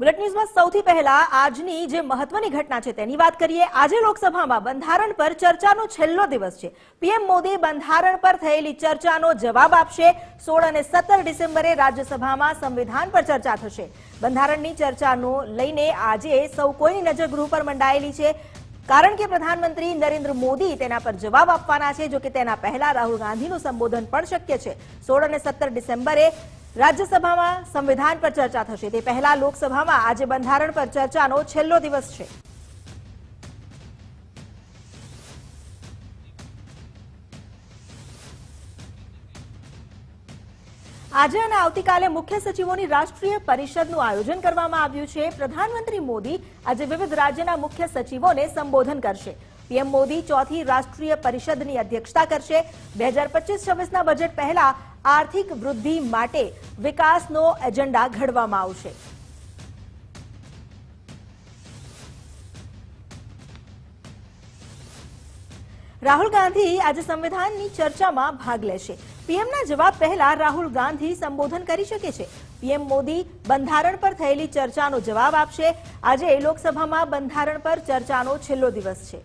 Bullet ન્યૂઝમાં સૌથી પહેલા આજની જે મહત્વની ઘટના છે તેની વાત કરીએ. આજે લોકસભામાં બંધારણ પર ચર્ચાનો છેલ્લો દિવસ છે. પીએમ મોદી બંધારણ પર થયેલી ચર્ચાનો જવાબ આપશે. સોળ અને સત્તર ડિસેમ્બરે રાજ્યસભામાં સંવિધાન પર ચર્ચા થશે. બંધારણની ચર્ચાનો લઈને આજે સૌ કોઈની નજર ગૃહ પર મંડાયેલી છે. કારણ કે પ્રધાનમંત્રી નરેન્દ્ર મોદી તેના પર જવાબ આપવાના છે, જો કે તેના પહેલા રાહુલ ગાંધીનું સંબોધન પણ શક્ય છે. સોળ અને સત્તર ડિસેમ્બરે રાજ્યસભામાં સંવિધાન પર ચર્ચા થશે. તે પહેલા લોકસભામાં આજે બંધારણ પર ચર્ચાનો છેલ્લો દિવસ છે. આજે અને આવતીકાલે મુખ્ય સચિવોની રાષ્ટ્રીય પરિષદનું આયોજન કરવામાં આવ્યું છે. પ્રધાનમંત્રી મોદી આજે વિવિધ રાજ્યના મુખ્ય સચિવોને સંબોધન કરશે. પીએમ મોદી ચોથી રાષ્ટ્રીય પરિષદની અધ્યક્ષતા કરશે. બે હજાર પચીસ છવ્વીસના બજેટ પહેલા આર્થિક વૃદ્ધિ માટે વિકાસનો એજન્ડા ઘડવામાં આવશે. રાહુલ ગાંધી આજે સંવિધાનની ચર્ચામાં ભાગ લેશે. પીએમના જવાબ પહેલા રાહુલ ગાંધી સંબોધન કરી શકે છે. પીએમ મોદી બંધારણ પર થયેલી ચર્ચાનો જવાબ આપશે. આજે લોકસભામાં બંધારણ પર ચર્ચાનો છેલ્લો દિવસ છે.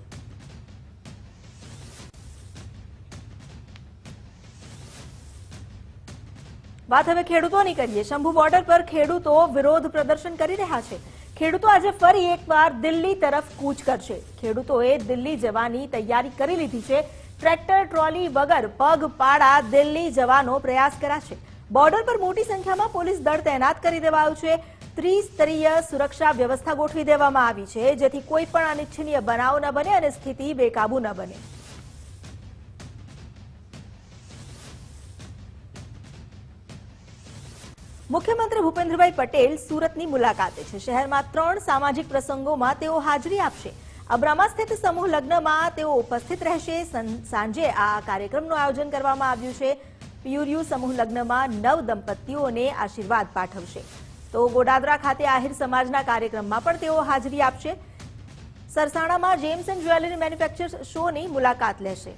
વાત હવે ખેડૂતોની કરીએ. શંભુ બોર્ડર પર ખેડૂતો વિરોધ પ્રદર્શન કરી રહ્યા છે. ખેડૂતો આજે ફરી એકવાર દિલ્હી તરફ કૂચ કરશે. ખેડૂતોએ દિલ્હી જવાની તૈયારી કરી લીધી છે. ટ્રેક્ટર, ટ્રોલી વગર પગ પાડા દિલ્હી જવાનો પ્રયાસ કરાશે. બોર્ડર પર મોટી સંખ્યામાં પોલીસ દળ તૈનાત કરી દેવાયું છે. ત્રિસ્તરીય સુરક્ષા વ્યવસ્થા ગોઠવી દેવામાં આવી છે, જેથી કોઈ પણ અનિચ્છનીય બનાવ ન બને અને સ્થિતિ બેકાબુ ન બને. મુખ્યમંત્રી ભૂપેન્દ્રભાઈ પટેલ સુરતની મુલાકાતે છે. શહેરમાં ત્રણ સામાજિક પ્રસંગોમાં તેઓ હાજરી આપશે. અબ્રામા સ્થિત સમૂહ લગ્નમાં તેઓ ઉપસ્થિત રહેશે. સાંજે આ કાર્યક્રમનું આયોજન કરવામાં આવ્યું છે. પિયુરિયુ સમૂહ લગ્નમાં નવ દંપતીઓને આશીર્વાદ પાઠવશે. તો ગોડાદરા ખાતે આહિર સમાજના કાર્યક્રમમાં પણ તેઓ હાજરી આપશે. સરસાણામાં જેમ્સ એન્ડ જ્વેલરી મેન્યુફેક્ચર શોની મુલાકાત લેશે.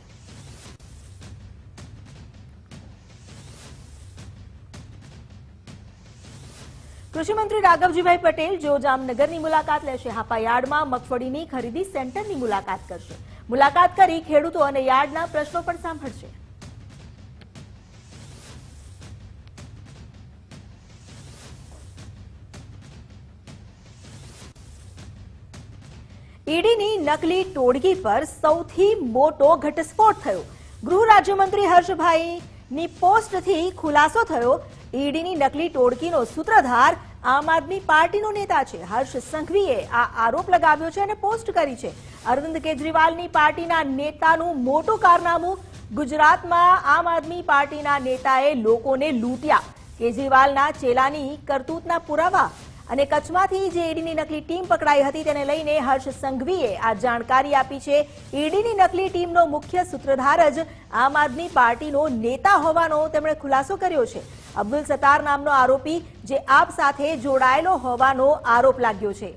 કૃષિમંત્રી રાઘવજીભાઈ પટેલ જો જામનગરની મુલાકાત લેશે, હાપાયાર્ડમાં મગફળીની ખરીદી સેન્ટરની મુલાકાત કરશે. મુલાકાત કરી ખેડૂતો અને યાર્ડના પ્રશ્નો પણ સાંભળશે. ઈડીની નકલી ટોળકી પર સૌથી મોટો ઘટસ્ફોટ થયો. ગૃહ રાજ્યમંત્રી હર્ષભાઈની પોસ્ટથી ખુલાસો થયો. ઈડીની નકલી ટોળકીનો સૂત્રધાર આમ આદમી પાર્ટીનો નેતા છે. હર્ષ સંઘવીએ આ આરોપ લગાવ્યો છે અને પોસ્ટ કરી છે. અરવિંદ કેજરીવાલની પાર્ટીના નેતાનું મોટું કારનામું ગુજરાતમાં આમ આદમી પાર્ટીના નેતાએ લોકોને લૂંટ્યા. કેજરીવાલના ચેલાની કરતૂતના પુરાવા અને કચ્છમાંથી જે ઈડીની નકલી ટીમ પકડાઈ હતી તેને લઈને હર્ષ સંઘવીએ આ જાણકારી આપી છે. ઈડીની નકલી ટીમનો મુખ્ય સૂત્રધાર જ આમ આદમી પાર્ટીનો નેતા હોવાનો તેમણે ખુલાસો કર્યો છે. અબ્દુલ સત્તાર નામનો આરોપી જે આપ સાથે જોડાયેલો હોવાનો આરોપ લાગ્યો છે.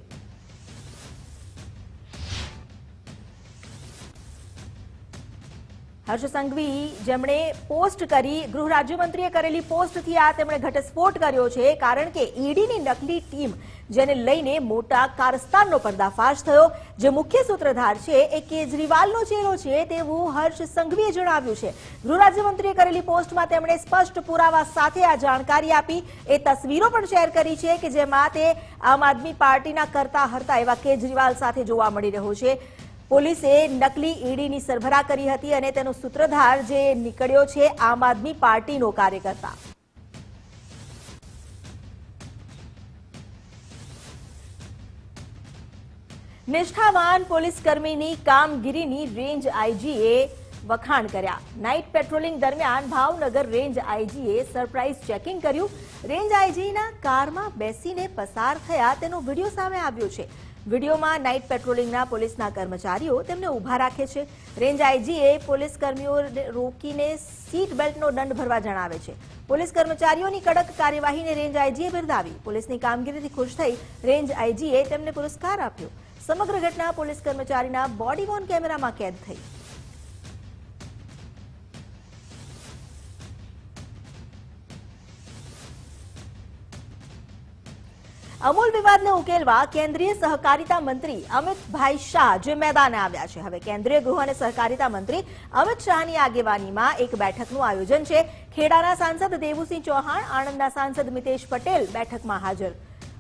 હર્ષ સંઘવી જેમણે પોસ્ટ કરી, ગૃહ રાજ્યમંત્રીએ કરેલી પોસ્ટથી આ તેમણે ઘટસ્ફોટ કર્યો છે, કારણ કે ઈડીની નકલી ટીમ જેને લઈને મોટા કારસ્તાનનો પર્દાફાશ થયો, જે મુખ્ય સૂત્રધાર છે, એ કેજરીવાલનો ચહેરો છે તેવું હર્ષ સંઘવીએ જણાવ્યું છે. ગૃહ રાજ્યમંત્રીએ કરેલી પોસ્ટમાં તેમણે સ્પષ્ટ પુરાવા સાથે આ જાણકારી આપી. એ તસવીરો પણ શેર કરી છે કે જેમાં તે આમ આદમી પાર્ટીના કરતા હરતા એવા કેજરીવાલ સાથે જોવા મળી રહ્યો છે. પોલીસે નકલી ઈડીની સરભરા કરી હતી અને તેનો સૂત્રધાર જે નીકળ્યો છે, આમ આદમી પાર્ટીનો કાર્યકર્તા. નિષ્ઠાવાન પોલીસ કર્મીની કામગીરીની રેન્જ આઈજીએ વખાણ કર્યા. નાઇટ પેટ્રોલિંગ દરમિયાન ભાવનગર રેન્જ આઈજીએ સરપ્રાઇઝ ચેકિંગ કર્યું. રેન્જ આઈજીના કારમાં બેસીને પસાર થયા તેનો વીડિયો સામે આવ્યો છે. વિડીયોમાં નાઇટ પેટ્રોલિંગના પોલીસના કર્મચારીઓ તેમને ઊભા રાખે છે. રેન્જ આઈજીએ પોલીસ કર્મીઓને રોકીને સીટ બેલ્ટનો દંડ ભરવા જણાવે છે. પોલીસ કર્મચારીઓની કડક કાર્યવાહીને રેન્જ આઈજીએ બિરદાવી. પોલીસની કામગીરીથી ખુશ થઈ રેન્જ આઈજીએ તેમને પુરસ્કાર આપ્યો. સમગ્ર ઘટના પોલીસ કર્મચારીના બોડી વોર્ન કેમેરામાં કેદ થઈ. અમૂલ વિવાદને ઉકેલવા કેન્દ્રીય સહકારિતા મંત્રી અમિતભાઈ શાહ જે મેદાને આવ્યા છે. હવે કેન્દ્રીય ગૃહ અને સહકારિતા મંત્રી અમિત શાહની આગેવાનીમાં એક બેઠકનું આયોજન છે. ખેડાના સાંસદ દેવુસિંહ ચૌહાણ, આણંદના સાંસદ મિતેશ પટેલ બેઠકમાં હાજર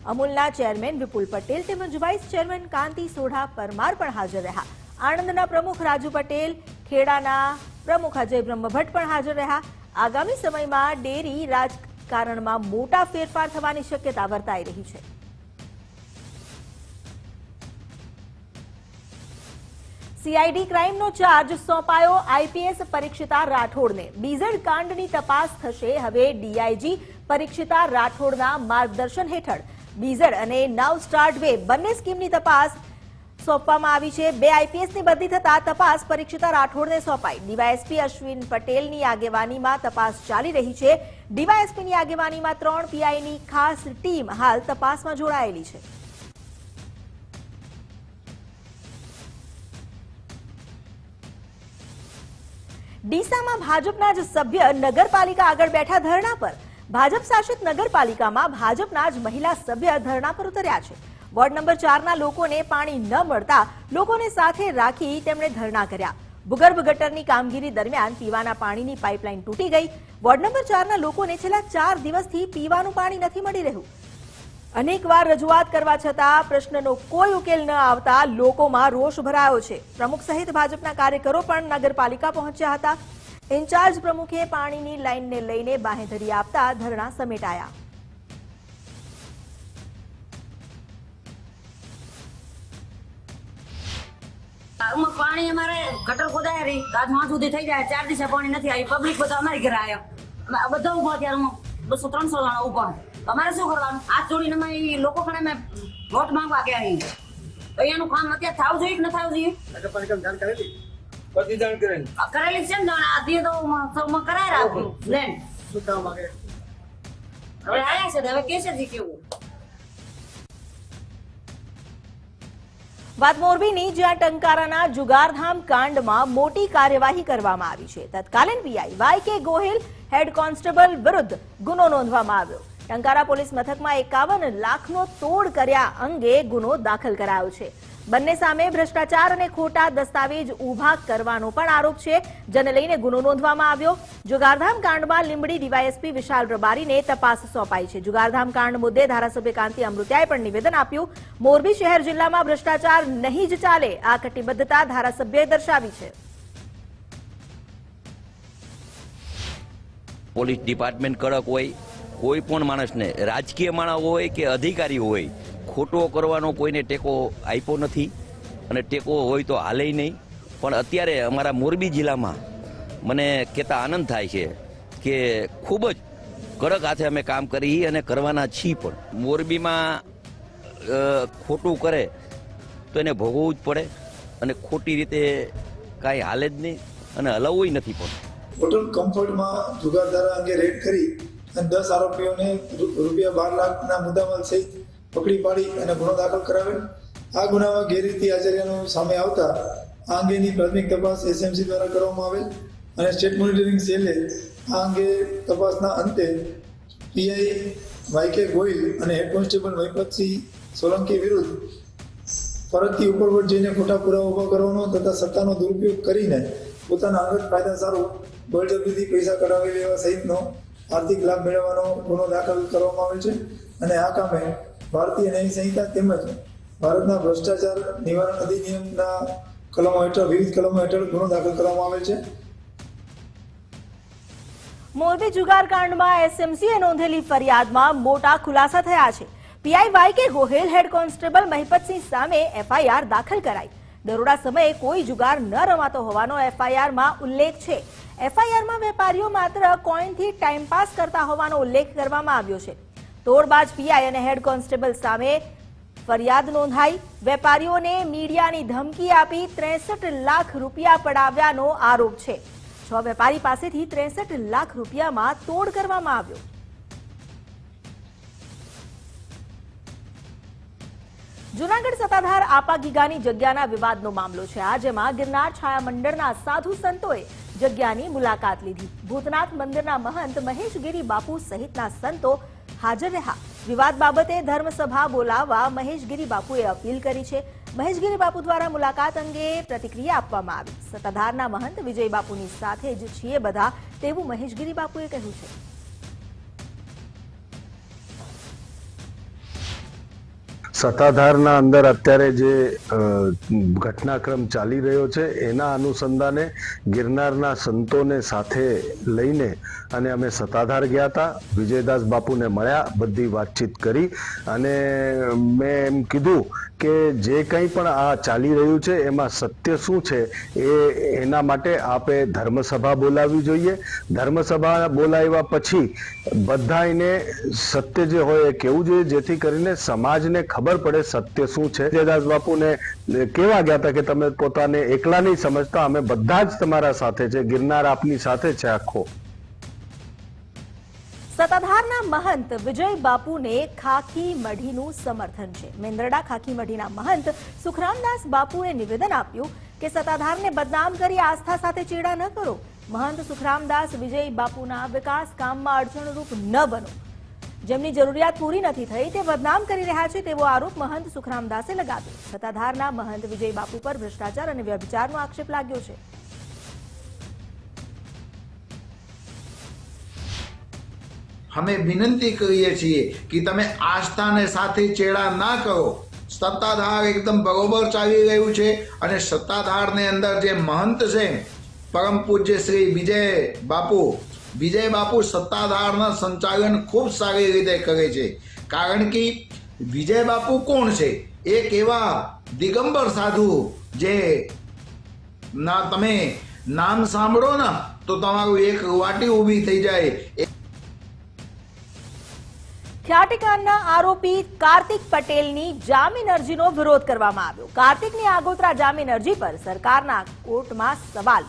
અમૂલના ચેરમેન વિપુલ પટેલ તેમજ વાઇસ ચેરમેન કાંતિ સોઢા પરમાર પણ હાજર રહ્યા. આણંદના પ્રમુખ રાજુ પટેલ, ખેડાના પ્રમુખ અજય બ્રહ્મભટ્ટ પણ હાજર રહ્યા. આગામી સમયમાં ડેરી રાજકારણમાં મોટા ફેરફાર થવાની શક્યતા વર્તાઈ રહી છે. સીઆઈડી ક્રાઇમનો ચાર્જ સોંપાયો. આઈપીએસ પરીક્ષિતા રાઠોડને. બીઝડ કાંડની તપાસ થશે. હવે ડીઆઈજી પરીક્ષિતા રાઠોડના માર્ગદર્શન હેઠળ. બીઝડ અને નાવ સ્ટાર્ટ વે બંને સ્કીમની તપાસ સોંપવામાં આવી છે. બે આઈપીએસની બદલી થતા તપાસ પરીક્ષિતા રાઠોડને સોંપાઈ. ડીવાયએસપી અશ્વિન પટેલની આગેવાનીમાં તપાસ ચાલી રહી છે. ડીવાયએસપીની આગેવાનીમાં ત્રણ પીઆઈની ખાસ ટીમ હાલ તપાસમાં જોડાયેલી છે. ડીસામાં ભાજપના જ સભ્ય નગરપાલિકા આગળ બેઠા ધરણા પર. ભાજપ શાસિત નગરપાલિકામાં ભાજપના જ મહિલા સભ્ય ધરણા પર ઉતર્યા છે. વોર્ડ નંબર ચારના લોકોને પાણી ન મળતા લોકોને સાથે રાખી તેમણે ધરણા કર્યા. ભૂગર્ભ ગટરની કામગીરી દરમિયાન પીવાના પાણીની પાઇપલાઇન તૂટી ગઈ. વોર્ડ નંબર ચારના લોકોને છેલ્લા ચાર દિવસથી પીવાનું પાણી નથી મળી રહ્યું. અનેકવાર રજૂઆત કરવા છતાં પ્રશ્નનો કોઈ ઉકેલ ન આવતા લોકોમાં રોષ ભરાયો છે. પ્રમુખ સહિત ભાજપના કાર્યકરો પણ નગરપાલિકા પહોંચ્યા હતા. ઇન્ચાર્જ પ્રમુખે પાણીની લાઇનને લઈને બાંહેધરી આપતા ધરણા સમેટાયા. પાણી અમારે ગટર ખોદાય રહી તો આજમાં સુધી થઈ જાય ચાર દિવસે પાણી નથી આવી પબ્લિક બધા અમારી ઘરે આવ્યા. અમે આ બધા ઊભા ત્યારે બસો ત્રણસો જણા ઊભા અમારે શું કરવાનું? હાથ જોડીને અમે લોકો પણ અમે વોટ માંગવા ગયા અહીં તો એનું કામ અત્યારે થવું જોઈએ કે ન થવું જોઈએ? બધી જાણ કરેલી આ કરેલી છે ને જાણે આ દે તો સૌમાં કરાય રાખું લેન્ડ શું કામ હવે આયા છે હવે કેસે છે કેવું? વાત મોરબીની જ્યાં ટંકારાના જુગારધામ કાંડમાં મોટી કાર્યવાહી કરવામાં આવી છે. તત્કાલીન પીઆઈ વાય કે ગોહિલ હેડ કોન્સ્ટેબલ વિરુદ્ધ ગુનો નોંધવામાં આવ્યો. ટંકારા પોલીસ મથકમાં એકાવન લાખનો તોડ કર્યા અંગે ગુનો દાખલ કરાયો છે. બંને સામે ભ્રષ્ટાચાર અને ખોટા દસ્તાવેજ ઊભા કરવાનો પણ આરોપ છે, જેને લઈને ગુનો નોંધવામાં આવ્યો. જુગારધામ કાંડમાં લીંબડી ડીવાયએસપી વિશાલ રબારીને તપાસ સોંપાઈ છે. જુગારધામ કાંડ મુદ્દે ધારાસભ્ય કાંતિ અમૃત્યાએ પણ નિવેદન આપ્યું. મોરબી શહેર જિલ્લામાં ભ્રષ્ટાચાર નહીં જ ચાલે, આ કટિબદ્ધતા ધારાસભ્યએ દર્શાવી છે. પોલીસ ડિપાર્ટમેન્ટ કડક હોય, કોઈ પણ માણસને રાજકીય માણસ હોય કે અધિકારી હોય ખોટો કરવાનો કોઈને ટેકો આપ્યો નથી અને ટેકો હોય તો હાલે નહીં. પણ અત્યારે અમારા મોરબી જિલ્લામાં મને કહેતા આનંદ થાય છે કે ખૂબ જ કડક હાથે અમે કામ કરી અને કરવાના છીએ પણ. મોરબીમાં ખોટું કરે તો એને ભોગવવું જ પડે અને ખોટી રીતે કાંઈ હાલે જ નહીં અને હલવવું નથી પણ. હોટલ કમ્ફર્ટમાં જુગારધારા અંગે રેડ કરી અને દસ આરોપીઓને રૂપિયા બાર લાખના મુદ્દામાલ સહિત પકડી પાડી અને ગુનો દાખલ કરાવેલ આ ગુનામાં ગેરરીતિ આચાર્યનો સામે આવતા આ અંગેની પ્રાથમિક તપાસ એસએમસી દ્વારા કરવામાં આવેલ અને સ્ટેટ મોનિટરિંગ સેલે આ અંગે તપાસના અંતે પીઆઈ વાયકે ગોયલ અને હેડ કોન્સ્ટેબલ વૈપતસિંહ સોલંકી વિરુદ્ધ ફરજથી ઉપરવટ જઈને ખોટા પુરાવા ઊભા કરવાનો તથા સત્તાનો દુરુપયોગ કરીને પોતાના અંગત ફાયદા સારું બળજબરીથી પૈસા કઢાવી લેવા સહિતનો આર્થિક લાભ મેળવવાનો ગુનો દાખલ કરવામાં આવેલ છે. અને આ કામે ભારતીય ન્યાય સંહિતા તેમજ ભારતના ભ્રષ્ટાચાર નિવારણ અધિનિયમના કલમો હેઠળ, વિવિધ કલમો હેઠળ ગુનો દાખલ કરવામાં આવેલ છે. મોરબી જુગાર કાંડમાં એસએમસીએ નોંધેલી ફરિયાદમાં મોટા ખુલાસા થયા છે. પીઆઈ વાય કે ગોહેલ હેડ કોન્સ્ટેબલ મહિપતસિંહ સામે એફઆઈઆર દાખલ કરાઈ. દરોડા સમયે કોઈ જુગાર ન રમાતો હોવાનો એફઆઈઆરમાં ઉલ્લેખ છે. એફઆઈઆરમાં વેપારીઓ માત્ર કોઈનથી ટાઈમપાસ કરતા હોવાનો ઉલ્લેખ કરવામાં આવ્યો છે. તોડબાજ પીઆઈ અને હેડ કોન્સ્ટેબલ સામે ફરિયાદ નોંધાઈ. વેપારીઓને મીડિયાની ધમકી આપી ત્રેસઠ લાખ રૂપિયા પડાવ્યાનો આરોપ છે. છ વેપારી પાસેથી ત્રેસઠ લાખ રૂપિયામાં તોડ કરવામાં આવ્યો. જુનાગઢ સત્તાધાર આપા ગીગાની જગ્યાના વિવાદનો મામલો છે. આ જેમાં ગિરનાર છાયા મંડળના સાધુ સંતોએ જગ્યાની મુલાકાત લીધી. ભૂતનાથ મંદિરના મહંત મહેશગીરી બાપુ સહિતના સંતો હાજર રહ્યા. વિવાદ બાબતે ધર્મસભા બોલાવવા મહેશગીરી બાપુએ અપીલ કરી છે. મહેશગીરી બાપુ દ્વારા મુલાકાત અંગે પ્રતિક્રિયા આપવામાં આવી. સત્તાધારના મહંત વિજય બાપુની સાથે જ છીએ બધા, તેવું મહેશગીરી બાપુએ કહ્યું છે. સત્તાધારના અંદર અત્યારે જે ઘટનાક્રમ ચાલી રહ્યો છે, એના અનુસંધાને ગિરનારના સંતોને સાથે લઈને અને અમે સત્તાધાર ગયા હતા, વિજયદાસ બાપુને મળ્યા, બધી વાતચીત કરી અને મેં એમ કીધું કે જે કંઈ પણ આ ચાલી રહ્યું છે, એમાં સત્ય શું છે, એ એના માટે આપે ધર્મસભા બોલાવવી જોઈએ. ધર્મસભા બોલાવ્યા પછી બધાને સત્ય જે હોય એ કહેવું જોઈએ, જેથી કરીને સમાજને ખબર પડે સત્ય શું છે? જયદાસ બાપુને કેવા ગયા હતા કે તમે પોતાને એકલા નહીં સમજતા અમે બધા જ તમારા સાથે છે, ગિરનાર આપની સાથે છે આખો. સત્તાધારના મહંત વિજય બાપુને ખાખી મઢીનું સમર્થન છે. મેંદરડા ખાખી મઢીના મહંત સુખરામદાસ બાપુએ નિવેદન આપ્યું કે સત્તાધારને બદનામ કરી આસ્થા સાથે ચેડા ન કરો. મહંત સુખરામદાસ વિજય બાપુના વિકાસ કામમાં અડચણરૂપ ન બનો. જેમની જરૂરિયાત પૂરી નથી થઈ તે બદનામ કરી રહ્યા છે તેવો આરોપ મહંત સુખરામદાસે લગાવ્યો. સત્તાધારના મહંત વિજય બાપુ પર ભ્રષ્ટાચાર અને વ્યભિચારનો આક્ષેપ લાગ્યો છે. અમે વિનંતી કરીએ છીએ કે તમે આસ્થાને સાથે ચેડા ના કરો સત્તાધાર એકદમ બરોબર ચાલી રહ્યું છે અને સત્તાધારની અંદર જે મહંત છે, પરમ પૂજ્ય શ્રી વિજય બાપુ વિજય બાપુ સત્તાધારના સંચાલન ખૂબ સારી રીતે કરે છે. કારણ કે વિજય બાપુ કોણ છે? એક એવા દિગંબર સાધુ જે ના તમે નામ સાંભળો ને, તો તમારું એક વાટી ઊભી થઈ જાય. ખ્યાતિકાંડના આરોપી કાર્તિક પટેલની જામીન અરજીનો વિરોધ કરવામાં આવ્યો. કાર્તિકની આગોતરા જામીન અરજી પર સરકારના કોર્ટમાં સવાલ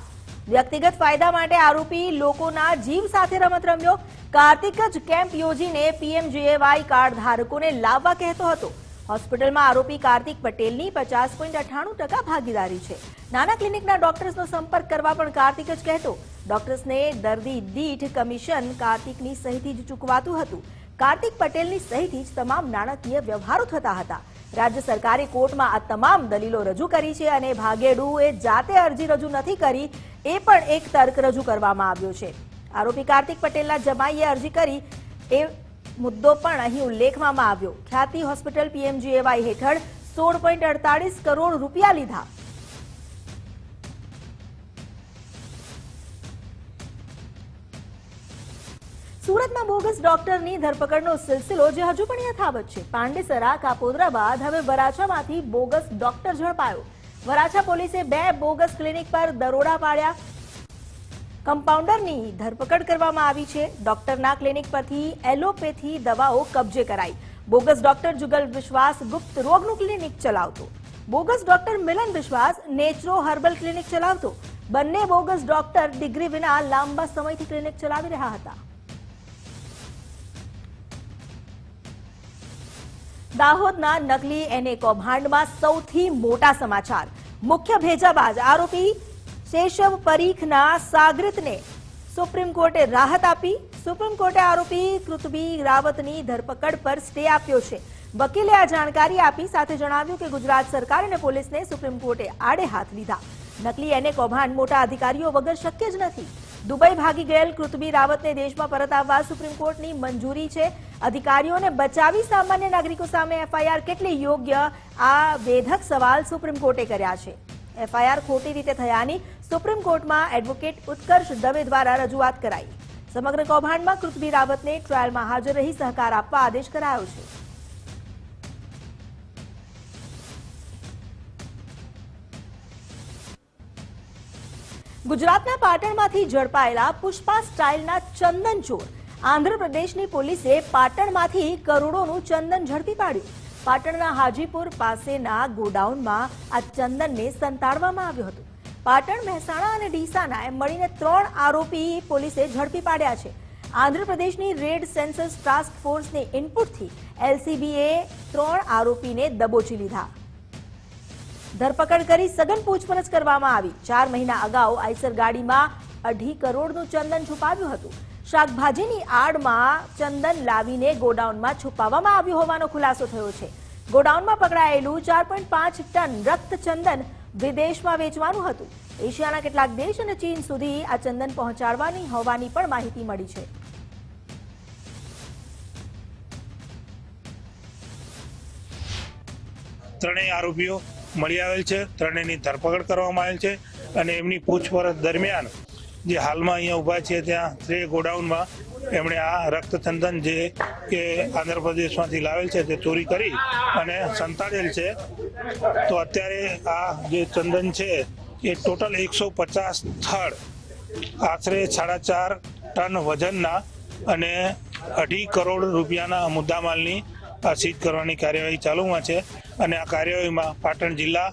વ્યક્તિગત ફાયદા માટે આરોપી લોકોના જીવ સાથે રમત રમ્યો. કાર્તિક જ કેમ્પ યોજીને પીએમજીએવાય કાર્ડ ધારકોને લાવવા કહેતો હતો. હોસ્પિટલમાં આરોપી કાર્તિક પટેલની પચાસ પોઈન્ટ અઠ્ઠાણું ટકા ભાગીદારી છે. નાના ક્લિનિકના ડોક્ટર્સનો સંપર્ક કરવા પણ કાર્તિક જ કહેતો. ડોક્ટર્સને દર્દી દીઠ કમિશન કાર્તિકની સહીથી જ ચૂકવાતું હતું. કાર્તિક પટેલની સહીથી જ તમામ નાણાકીય વ્યવહારો થતા હતા. રાજ્ય સરકારે કોર્ટમાં આ તમામ દલીલો રજૂ કરી છે અને ભાગેડુએ જાતે અરજી રજૂ નથી કરી, એ પણ એક તર્ક રજૂ કરવામાં આવ્યો છે. આરોપી કાર્તિક પટેલના જમાઈએ અરજી કરી, એ મુદ્દો પણ અહીં ઉલ્લેખવામાં આવ્યો. ખ્યાતિ હોસ્પિટલ પીએમજીએવાય હેઠળ સોળ પોઈન્ટ અડતાલીસ કરોડ રૂપિયા લીધા. સુરતમાં બોગસ ડોક્ટરની ધરપકડનો સિલસિલો જે હજુ પણ યથાવત છે. પાંડેસરા કાપોદરા બાદ હવે વરાછામાંથી બોગસ ડોક્ટર ઝડપાયો. વરાછા પોલીસે બે બોગસ ક્લિનિક પર દરોડા પાડ્યા. કમ્પાઉન્ડરની ધરપકડ કરવામાં આવી છે. ડોક્ટરના ક્લિનિક પરથી એલોપેથી દવાઓ કબજે કરાઈ. બોગસ ડોક્ટર જુગલ વિશ્વાસ ગુપ્ત રોગનું ક્લિનિક ચલાવતો. બોગસ ડોક્ટર મિલન વિશ્વાસ નેચરો હર્બલ ક્લિનિક ચલાવતો. બંને બોગસ ડોક્ટર ડિગ્રી વિના લાંબા સમયથી ક્લિનિક ચલાવી રહ્યા હતા. દાહોદના નકલી એને કૌભાંડમાં સૌથી મોટા સમાચાર. મુખ્ય ભેજાબાજ આરોપી શેષવ પરીખના સાગરિતને સુપ્રીમ કોર્ટે રાહત આપી. સુપ્રીમ કોર્ટે આરોપી કૃતબી રાવતની ધરપકડ પર સ્ટે આપ્યો છે. વકીલે આ જાણકારી આપી, સાથે જણાવ્યું કે ગુજરાત સરકાર અને પોલીસને સુપ્રીમ કોર્ટે આડે હાથ લીધા. નકલી એને કૌભાંડ મોટા અધિકારીઓ વગર શક્ય જ નથી. દુબઈ ભાગી ગયેલ કૃતબી રાવતને દેશમાં પરત આવવા સુપ્રીમ કોર્ટની મંજૂરી છે. અધિકારીઓને બચાવી સામાન્ય નાગરિકો સામે એફઆઈઆર કેટલી યોગ્ય? આ વેધક સવાલ સુપ્રીમ કોર્ટે કર્યા છે. એફઆઈઆર ખોટી રીતે થયાની સુપ્રીમ કોર્ટમાં એડવોકેટ ઉત્કર્ષ દવે દ્વારા રજૂઆત કરાઈ. સમગ્ર કૌભાંડમાં કૃતબી રાવતને ટ્રાયલમાં હાજર રહી સહકાર આપવા આદેશ કરાયો છે. ગુજરાતના પાટણમાંથી ઝડપાયેલા પુષ્પા સ્ટાઇલના ચંદન ચોર. આંધ્રપ્રદેશની પોલીસે પાટણમાંથી કરોડોનું ચંદન ઝડપી પાડ્યું. પાટણના હાજીપુર પાસેના ગોડાઉનમાં આ ચંદનને સંતાડવામાં આવ્યું હતું. પાટણ મહેસાણા અને ડીસાના એમ મળીને ત્રણ આરોપી પોલીસે ઝડપી પાડ્યા છે. આંધ્રપ્રદેશની રેડ સેન્સસ ટાસ્ક ફોર્સની ઇનપુટથી એલસીબીએ ત્રણ આરોપીને દબોચી લીધા. ધરપકડ કરી સઘન પૂછપરછ કરવામાં આવી. ચાર મહિના અગાઉ આઈસર ગાડીમાં અઢી કરોડનું ચંદન છુપાવ્યું હતું. શાકભાજીની આડમાં ચંદન લાવીને ગોડાઉનમાં છુપાવવામાં આવ્યું હોવાનો ખુલાસો થયો છે. ગોડાઉનમાં પકડાયેલું ચાર પોઈન્ટ પાંચ ટન રક્ત ચંદન વિદેશમાં વેચવાનું હતું. એશિયાના કેટલાક દેશ અને ચીન સુધી આ ચંદન પહોંચાડવાની હોવાની પણ માહિતી મળી છે. ત્રણેય આરોપીઓ મળી આવેલ છે. ત્રણેયની ધરપકડ કરવામાં આવેલ છે અને એમની પૂછપરછ દરમિયાન જે હાલમાં અહીંયા ઊભા છે ત્યાં તે ગોડાઉનમાં એમણે આ રક્તચંદન જે કે આંધ્રપ્રદેશમાંથી લાવેલ છે તે ચોરી કરી અને સંતાડેલ છે. તો અત્યારે આ જે ચંદન છે એ ટોટલ એકસો પચાસ થળ આશરે સાડા ચાર ટન વજનના અને અઢી કરોડ રૂપિયાના મુદ્દામાલની આ સીઝ કરવાની કાર્યવાહી ચાલુમાં છે. અને આ કાર્યવાહીમાં પાટણ જિલ્લા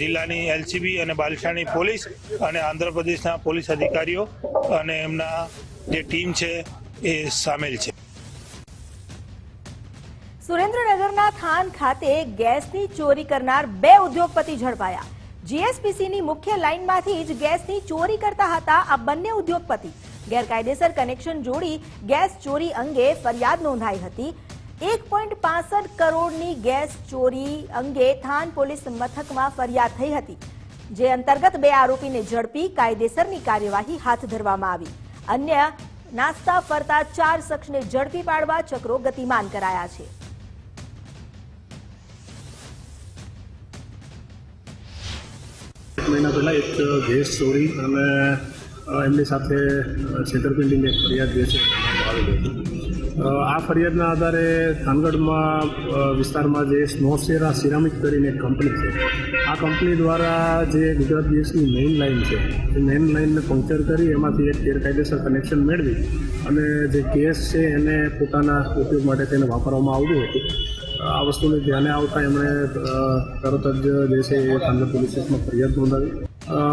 જિલ્લાની એલસીબી અને બાલશાની પોલીસ અને આંધ્રપ્રદેશના પોલીસ અધિકારીઓ અને એમના જે ટીમ છે એ સામેલ છે. સુરેન્દ્રનગરના થાન ખાતે ગેસની ચોરી કરનાર બે ઉદ્યોગપતિ ઝડપાયા. જીએસપીસીની મુખ્ય લાઇનમાંથી જ ગેસની ચોરી કરતા હતા આ બંને ઉદ્યોગપતિ. ગેરકાયદેસર કનેક્શન જોડી ગેસ ચોરી અંગે ફરિયાદ નોંધાઈ હતી. એક પોઈન્ટ પાસઠ કરોડની ગેસ ચોરી અંગે થાન પોલીસ મથકમાં ફરિયાદ થઈ હતી, જે અંતર્ગત બે આરોપીને ઝડપી કાયદેસરની કાર્યવાહી હાથ ધરવામાં આવી. અન્ય નાસ્તા ફરતા ચાર શખ્સને ઝડપી પાડવા ચક્રો ગતિમાન કરાયા છે. મહિના પહેલાં એક ગેસ ચોરી અને એમની સાથે છેતરપિંડીની એક ફરિયાદ જે છે આ ફરિયાદના આધારે થાનગઢમાં વિસ્તારમાં જે સ્નોસેરા સિરામિક કરીને એક કંપની છે. આ કંપની દ્વારા જે ગુજરાત ગેસની મેઇન લાઇન છે, એ મેઇન લાઇનને પંક્ચર કરી એમાંથી એક ગેરકાયદેસર કનેક્શન મેળવી અને જે ગેસ છે એને પોતાના ઉપયોગ માટે તેને વાપરવામાં આવતું હતું. આ વસ્તુને ધ્યાને આવતા એમણે તરત જ જે છે એ થાનગઢ પોલીસ સ્ટેશનમાં ફરિયાદ નોંધાવી.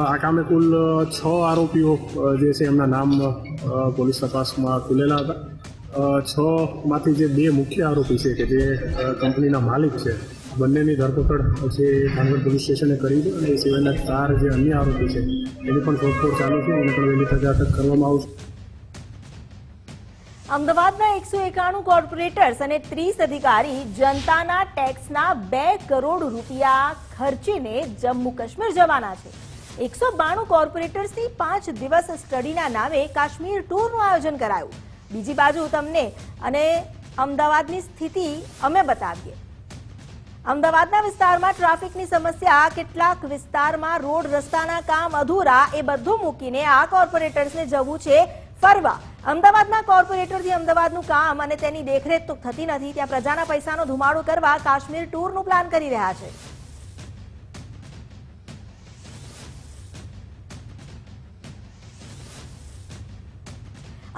આ કામે કુલ છ આરોપીઓ જે છે એમના નામ પોલીસ તપાસમાં ખુલેલા હતા. છ માંથી જે બે મુખ્ય આરોપી છે કે જે કંપનીના માલિક છે, બંનેની ધરપકડ જે થાનગઢ પોલીસ સ્ટેશને કરી છે અને એ સિવાયના ચાર જે અન્ય આરોપી છે, એની પણ શોધખોળ ચાલુ છે. એને પણ વહેલી તકે અટક કરવામાં આવશે. અમદાવાદના એકસો એકાણું કોર્પોરેટર્સ અને ત્રીસ અધિકારી જનતાના ટેક્સના બે કરોડ રૂપિયા ખર્ચીને જમ્મુ કાશ્મીર જવાના છે. એકસો બાણું કોર્પોરેટર્સની પાંચ દિવસ સ્ટડીના નામે કાશ્મીર ટૂરનું આયોજન કરાયું. બીજી બાજુ તમને અને અમદાવાદની સ્થિતિ અમે બતાવીએ. અમદાવાદના વિસ્તારમાં ટ્રાફિકની સમસ્યા, કેટલાક વિસ્તારમાં રોડ રસ્તાના કામ અધૂરા, એ બધું મૂકીને આ કોર્પોરેટર્સને જવું છે ફરવા. અમદાવાદના કોર્પોરેટરથી અમદાવાદનું કામ અને તેની દેખરેખ તો થતી નથી, ત્યાં પ્રજાના પૈસાનો ધુમાડો કરવા કાશ્મીર ટૂરનું પ્લાન કરી રહ્યા છે.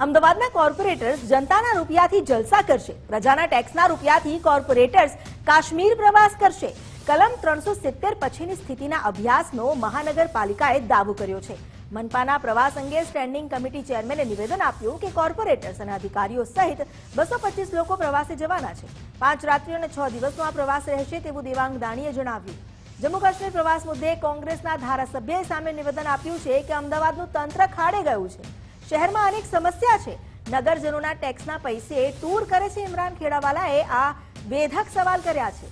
અમદાવાદના કોર્પોરેટર્સ જનતાના રૂપિયાથી જલસા કરશે. પ્રજાના ટેક્સના રૂપિયાથી કોર્પોરેટર્સ કાશ્મીર પ્રવાસ કરશે. કલમ ત્રણસો સિત્તેર પછીની સ્થિતિના અભ્યાસનો મહાનગરપાલિકાએ દાવો કર્યો છે. મનપાના પ્રવાસ અંગે સ્ટેન્ડિંગ કમિટી ચેરમેને નિવેદન આપ્યું કે કોર્પોરેટર્સ અને અધિકારીઓ સહિત બસો પચીસ લોકો પ્રવાસે જવાના છે. પાંચ રાત્રિઓ અને છ દિવસનો આ પ્રવાસ રહેશે તેવું દેવાંગ દાણીએ જણાવ્યું. જમ્મુ કાશ્મીર પ્રવાસ મુદ્દે કોંગ્રેસના ધારાસભ્યએ સામે નિવેદન આપ્યું છે કે અમદાવાદનું તંત્ર ખાડે ગયું છે. શહેરમાં અનેક સમસ્યા છે. નગરજનોના ટેક્સના પૈસે ટૂર કરે છે ઇમરાન ખેડાવાલાએ આ વેધક સવાલ કર્યા છે.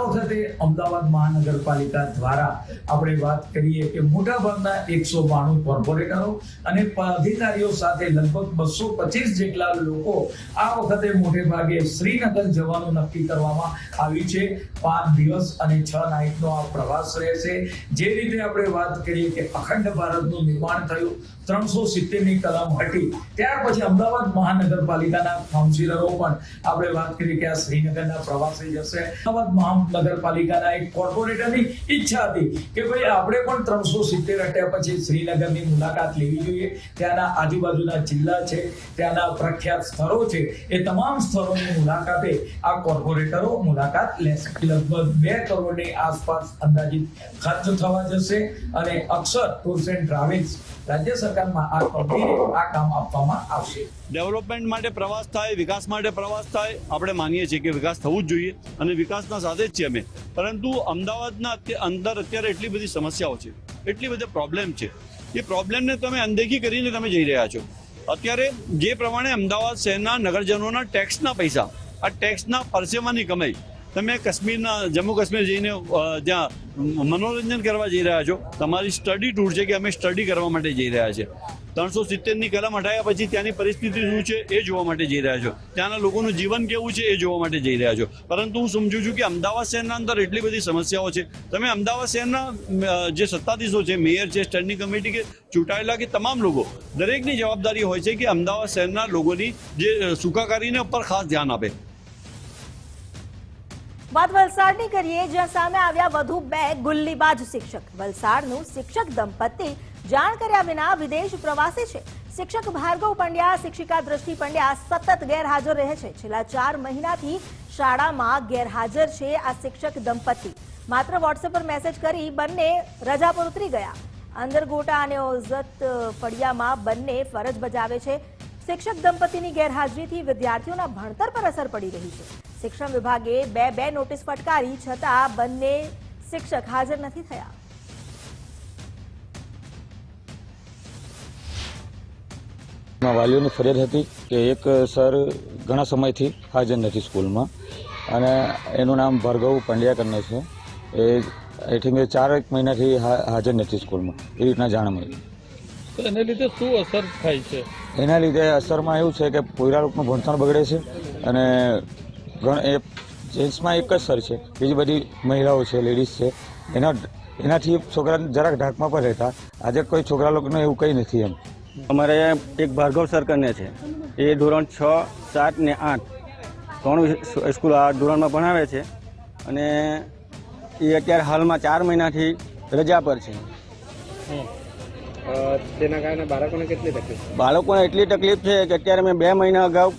વખતે અમદાવાદ મહાનગરપાલિકા દ્વારા. આપણે વાત કરીએ કે મોટાભાગના એકસો બાણું કોર્પોરેટરો અને અધિકારીઓ સાથે લગભગ બસો પચીસ જેટલા લોકો આ વખતે મોટે ભાગે શ્રીનગર જવાનું નક્કી કરવામાં આવ્યું છે. પાંચ દિવસ અને છ નાઇટનો આ પ્રવાસ રહેશે. જે રીતે આપણે વાત કરીએ કે અખંડ ભારતનું નિર્માણ થયું ત્રણસો સિત્તેરની કલમ હટી ત્યાર પછી અમદાવાદ મહાનગરપાલિકાના કાઉન્સિલરો પણ આપણે વાત કરીએ કે આ શ્રીનગરના પ્રવાસે જશે. અમદાવાદ મહાનગરપાલિકાના એક કોર્પોરેટરની ઈચ્છા હતી કે ભાઈ આપણે પણ ત્રણસો સિત્તેર હટ્યા પછી શ્રીનગરની મુલાકાત લેવી જોઈએ. ત્યાંના આજુબાજુના જિલ્લા છે, ત્યાંના પ્રખ્યાત સ્થળો છે, એ તમામ સ્થળોની મુલાકાતે આ કોર્પોરેટરો મુલાકાત લેશે. લગભગ બે કરોડની આસપાસ અંદાજિત ખર્ચ થવા જશે અને અક્ષર ટૂર્સ એન્ડ ટ્રાવેલ્સ રાજ્ય ડેવલપમેન્ટ માટે પ્રવાસ થાય, વિકાસ માટે પ્રવાસ થાય, આપણે માનીએ છીએ કે વિકાસ થવું જ જોઈએ અને વિકાસના સાથે જ છીએ અમે. પરંતુ અમદાવાદના અંદર અત્યારે એટલી બધી સમસ્યાઓ છે, એટલી બધી પ્રોબ્લેમ છે. એ પ્રોબ્લેમને તમે અનદેખી કરીને તમે જઈ રહ્યા છો. અત્યારે જે પ્રમાણે અમદાવાદ શહેરના નગરજનોના ટેક્સના પૈસા, આ ટેક્સના પરસેવાની કમાઈ, તમે કાશ્મીરના, જમ્મુ કાશ્મીર જઈને જ્યાં મનોરંજન કરવા જઈ રહ્યા છો. તમારી સ્ટડી ટૂર છે કે અમે સ્ટડી કરવા માટે જઈ રહ્યા છે. ત્રણસો સિત્તેરની કલમ હટાયા પછી ત્યાંની પરિસ્થિતિ શું છે એ જોવા માટે જઈ રહ્યા છો. ત્યાંના લોકોનું જીવન કેવું છે એ જોવા માટે જઈ રહ્યા છો. પરંતુ હું સમજુ છું કે અમદાવાદ શહેરના અંદર એટલી બધી સમસ્યાઓ છે. તમે અમદાવાદ શહેરના જે સત્તાધીશો છે, મેયર છે સ્ટેન્ડિંગ કમિટી કે ચૂંટાયેલા કે તમામ લોકો, દરેકની જવાબદારી હોય છે કે અમદાવાદ શહેરના લોકોની જે સુખાકારીને ઉપર ખાસ ધ્યાન આપે. વાત વલસાડની કરીએ, જ્યાં સામે આવ્યા વધુ બે ગુલ્લીબાજ શિક્ષક. વલસાડનું શિક્ષક દંપતી જાણ કર્યા વિના વિદેશ પ્રવાસે છે. શિક્ષક ભાર્ગવ પંડ્યા, શિક્ષિકા દ્રષ્ટિ પંડ્યા સતત ગેરહાજર રહે છે. છેલ્લા ચાર મહિનાથી શાળામાં ગેરહાજર છે આ શિક્ષક દંપતી. માત્ર વોટ્સએપ પર મેસેજ કરી બંને રજા પર ઉતરી ગયા. અંદરગોટા અને ઓઝત ફળિયામાં બંને ફરજ બજાવે છે. શિક્ષક દંપતીની ગેરહાજરીથી વિદ્યાર્થીઓના ભણતર પર અસર પડી રહી છે. શિક્ષણ વિભાગે બે બે નોટિસ ફટકારી છતાં બંને શિક્ષક હાજર નથી થયા. માં વાલીઓની ફરિયાદ હતી કે એક સર ઘણા સમયથી હાજર નથી સ્કૂલમાં અને એનું નામ ભાર્ગવ પંડ્યા કરીને છે. એ આઈ થિંક ચાર એક મહિનાથી હાજર નથી સ્કૂલમાં. એ રીતના જાણ મળી. એને લીધે શું અસર થાય છે? એના લીધે અસરમાં એવું છે કે પોયરા લોકોનું ભણતર બગડે છે અને ઘણ એ જેન્ટ્સમાં એક જ સર છે. બીજી બધી મહિલાઓ છે લેડીઝ છે. એના એનાથી છોકરા જરાક ઢાકમાં પણ રહેતા. આજે કોઈ છોકરા લોકોને એવું કંઈ નથી એમ. અમારે એક ભાર્ગવ સર કરીને છે. એ ધોરણ છ સાત ને આઠ ત્રણ સ્કૂલ આ ધોરણમાં ભણાવે છે અને એ અત્યારે હાલમાં ચાર મહિનાથી રજા પર છે. તેના કારણે બાળકોને કેટલી તકલીફ? બાળકોને એટલી તકલીફ છે કે અત્યારે મેં બે મહિના અગાઉ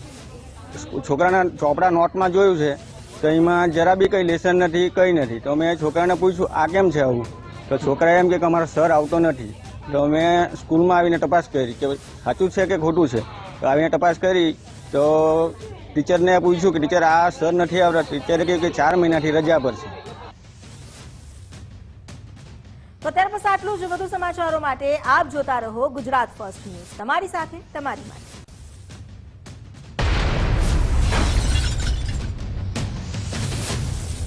છોકરાના ચોપડા નોટમાં જોયું છે, તો એમાં જરા બી કંઈ લેસન નથી, કંઈ નથી. તો મેં છોકરાને પૂછ્યું, આ કેમ છે આવું? તો છોકરાએ એમ કે અમારો સર આવતો નથી. તો મેં સ્કૂલમાં આવીને તપાસ કરી કે, સાચું છે કે ખોટું છે? તો આવીને તપાસ કરી, તો ટીચરને પૂછ્યું કે, ટીચર, આ સર નથી આવતા. ટીચરે કહ્યું કે, ચાર મહિનાથી રજા પર છે. તો ત્યાર પછી આટલું જ. વધુ સમાચારો માટે આપ જોતા રહો ગુજરાત ફર્સ્ટ ન્યૂઝ તમારી સાથે, તમારી માટે.